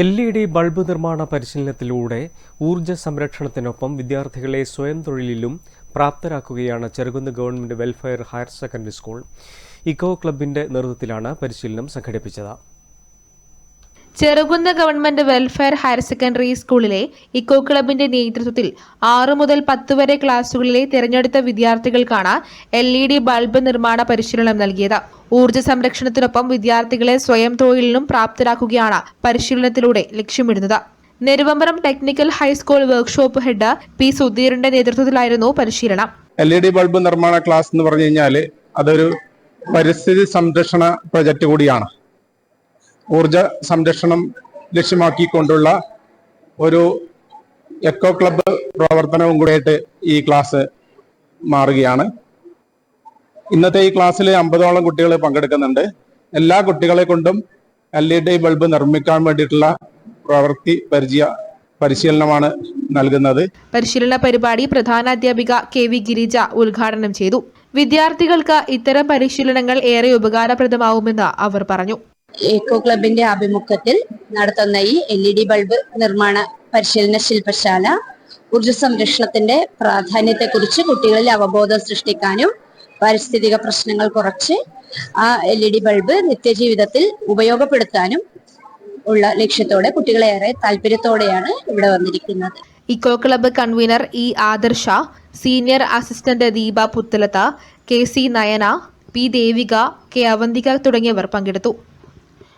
L E D bulb നിർമ്മാണ പരിശീലനത്തിലൂടെ ഊർജ സംരക്ഷണത്തിനൊപ്പം വിദ്യാർത്ഥികളെ സ്വയം തൊഴിലിലും പ്രാപ്തരാക്കുകയാണ് Cherukunnu government welfare higher secondary school. Eco ക്ലബിന്റെ നേതൃത്വത്തിലാണ് പരിശീലനം സംഘടിപ്പിച്ചത്. Cherukunnu government welfare higher secondary സ്കൂളിലെ ഇക്കോ ക്ലബിന്റെ നേതൃത്വത്തിൽ ആറു മുതൽ പത്ത് വരെ ക്ലാസുകളിലെ തിരഞ്ഞെടുത്ത വിദ്യാർത്ഥികൾക്കാണ് എൽ ഇ ഡി ബൾബ് നിർമ്മാണ പരിശീലനം നൽകിയത്. ഊർജ സംരക്ഷണത്തിനൊപ്പം വിദ്യാർത്ഥികളെ സ്വയം തൊഴിലിനും പ്രാപ്തരാക്കുകയാണ് പരിശീലനത്തിലൂടെ ലക്ഷ്യമിടുന്നത്. Neruvambram technical high school workshop head P സുധീറിന്റെ നേതൃത്വത്തിലായിരുന്നു പരിശീലനം. എൽ ഇ ഡി ബൾബ് നിർമ്മാണ ക്ലാസ് എന്ന് പറഞ്ഞു കഴിഞ്ഞാൽ അതൊരു പരിസ്ഥിതി സംരക്ഷണ പ്രൊജക്ട് കൂടിയാണ്. ഊർജ സംരക്ഷണം ലക്ഷ്യമാക്കിക്കൊണ്ടുള്ള ഒരു എക്കോ ക്ലബ് പ്രവർത്തനവും കൂടിയായിട്ട് ഈ ക്ലാസ് മാറുകയാണ്. ഇന്നത്തെ ഈ ക്ലാസ്സിൽ അമ്പതോളം കുട്ടികൾ പങ്കെടുക്കുന്നുണ്ട്. എല്ലാ കുട്ടികളെ കൊണ്ടും എൽ ഇ ഡി ബൾബ് നിർമ്മിക്കാൻ വേണ്ടിയിട്ടുള്ള പ്രവൃത്തി പരിചയ പരിശീലനമാണ് നൽകുന്നത്. പരിശീലന പരിപാടി പ്രധാനാധ്യാപിക കെ വി ഗിരിജ ഉദ്ഘാടനം ചെയ്തു. വിദ്യാർത്ഥികൾക്ക് ഇത്തരം പരിശീലനങ്ങൾ ഏറെ ഉപകാരപ്രദമാവുമെന്ന് അവർ പറഞ്ഞു. എക്കോ ക്ലബിന്റെ ആഭിമുഖ്യത്തിൽ നടത്തുന്ന ഈ എൽ ഇ ഡി ബൾബ് നിർമ്മാണ പരിശീലന ശില്പശാല ഊർജ സംരക്ഷണത്തിന്റെ പ്രാധാന്യത്തെക്കുറിച്ച് കുട്ടികളിൽ അവബോധം സൃഷ്ടിക്കാനും പാരിസ്ഥിതിക പ്രശ്നങ്ങൾ കുറച്ച് ആ എൽ ഇ ഡി ബൾബ് നിത്യജീവിതത്തിൽ ഉപയോഗപ്പെടുത്താനും ഉള്ള ലക്ഷ്യത്തോടെ കുട്ടികളേറെ താല്പര്യത്തോടെയാണ് ഇവിടെ വന്നിരിക്കുന്നത്. Eco club convener E Adarsh senior assistant Deepa Puthalath K C Nayana P Devika K Avanthika തുടങ്ങിയവർ പങ്കെടുത്തു.